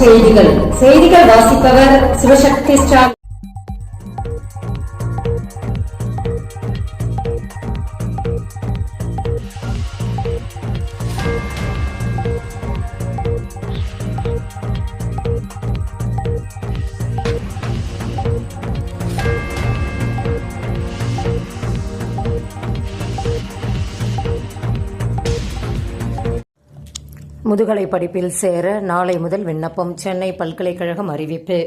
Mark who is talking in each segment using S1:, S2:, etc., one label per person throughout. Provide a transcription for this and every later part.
S1: செய்திகள். செய்திகள் வாசிப்பவர் சிவசக்தி ஸ்டார்
S2: முதுகலை படிப்பில் சேர நாளை முதல் விண்ணப்பம். சென்னை பல்கலைக்கழகம் அறிவிப்பு.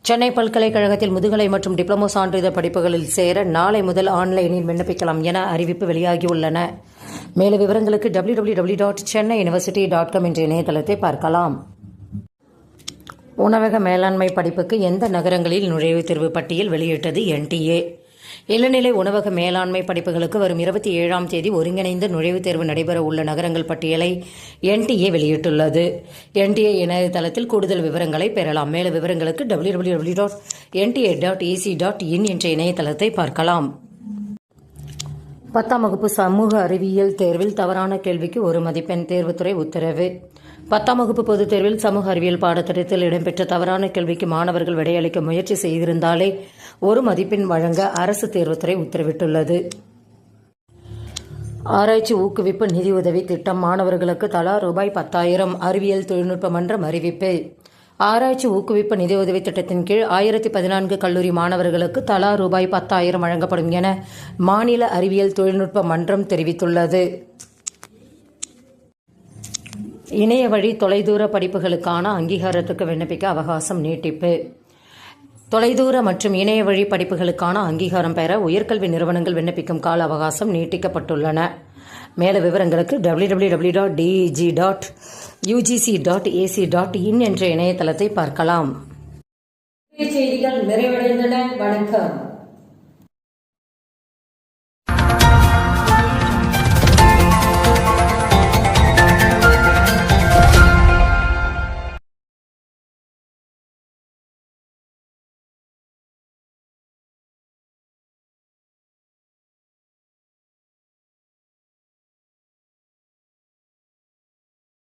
S2: சென்னை பல்கலைக்கழகத்தில் முதுகலை மற்றும் டிப்ளமோ சான்றிதழ் படிப்புகளில் சேர நாளை முதல் ஆன்லைனில் விண்ணப்பிக்கலாம் என அறிவிப்பு வெளியாகியுள்ளன. மேலும் விவரங்களுக்கு W W W dot Chennai university dot com என்ற இணையதளத்தை பார்க்கலாம். உணவக மேலாண்மை படிப்புக்கு எந்த நகரங்களில் நுழைவுத் தேர்வு பட்டியல் வெளியிட்டது? என்டிஏ இளநிலை உணவக மேலாண்மை படிப்புகளுக்கு வரும் இருபத்தி ஏழாம் தேதி ஒருங்கிணைந்த நுழைவுத் தேர்வு நடைபெற உள்ள நகரங்கள் பட்டியலை என்டிஏ வெளியிட்டுள்ளது. என்டிஏ இணையதளத்தில் கூடுதல் விவரங்களை பெறலாம். மேலும் விவரங்களுக்கு W W W dot NTA dot AC dot in என்ற இணையதளத்தை பார்க்கலாம். பத்தாம் வகுப்பு சமூக அறிவியல் தேர்வில் தவறான கேள்விக்கு ஒரு மதிப்பெண் தேர்வுத்துறை உத்தரவு. பத்தாம் வகுப்பு பொதுத் தேர்வில் சமூக அறிவியல் பாடத்திட்டத்தில் இடம்பெற்ற தவறான கேள்விக்கு மாணவர்கள் விடையளிக்க முயற்சி செய்திருந்தாலே ஒரு மதிப்பெண் வழங்க அரசு தேர்வுத்துறை உத்தரவிட்டுள்ளது. ஆராய்ச்சி ஊக்குவிப்பு நிதியுதவி திட்டம் மாணவர்களுக்கு தலா ரூபாய் பத்தாயிரம் அறிவியல் தொழில்நுட்ப மன்றம் அறிவிப்பு. ஆராய்ச்சி ஊக்குவிப்பு நிதியுதவி திட்டத்தின் கீழ் ஆயிரத்தி பதினான்கு கல்லூரி மாணவர்களுக்கு தலா ரூபாய் பத்தாயிரம் வழங்கப்படும் என மாநில அறிவியல் தொழில்நுட்ப மன்றம் தெரிவித்துள்ளது. இணைய வழி தொலைதூர படிப்புகளுக்கான அங்கீகாரத்துக்கு விண்ணப்பிக்க அவகாசம் நீட்டிப்பு. தொலைதூர மற்றும் இணைய வழி படிப்புகளுக்கான அங்கீகாரம் பெற உயர்கல்வி நிறுவனங்கள் விண்ணப்பிக்கும் கால அவகாசம் நீட்டிக்கப்பட்டுள்ளன. மேல விவரங்களுக்கு W W W dot DG dot UGC dot AC dot in என்ற இணையதளத்தை பார்க்கலாம்.
S1: செய்திகள் நிறைவடைந்தன. வணக்கம்.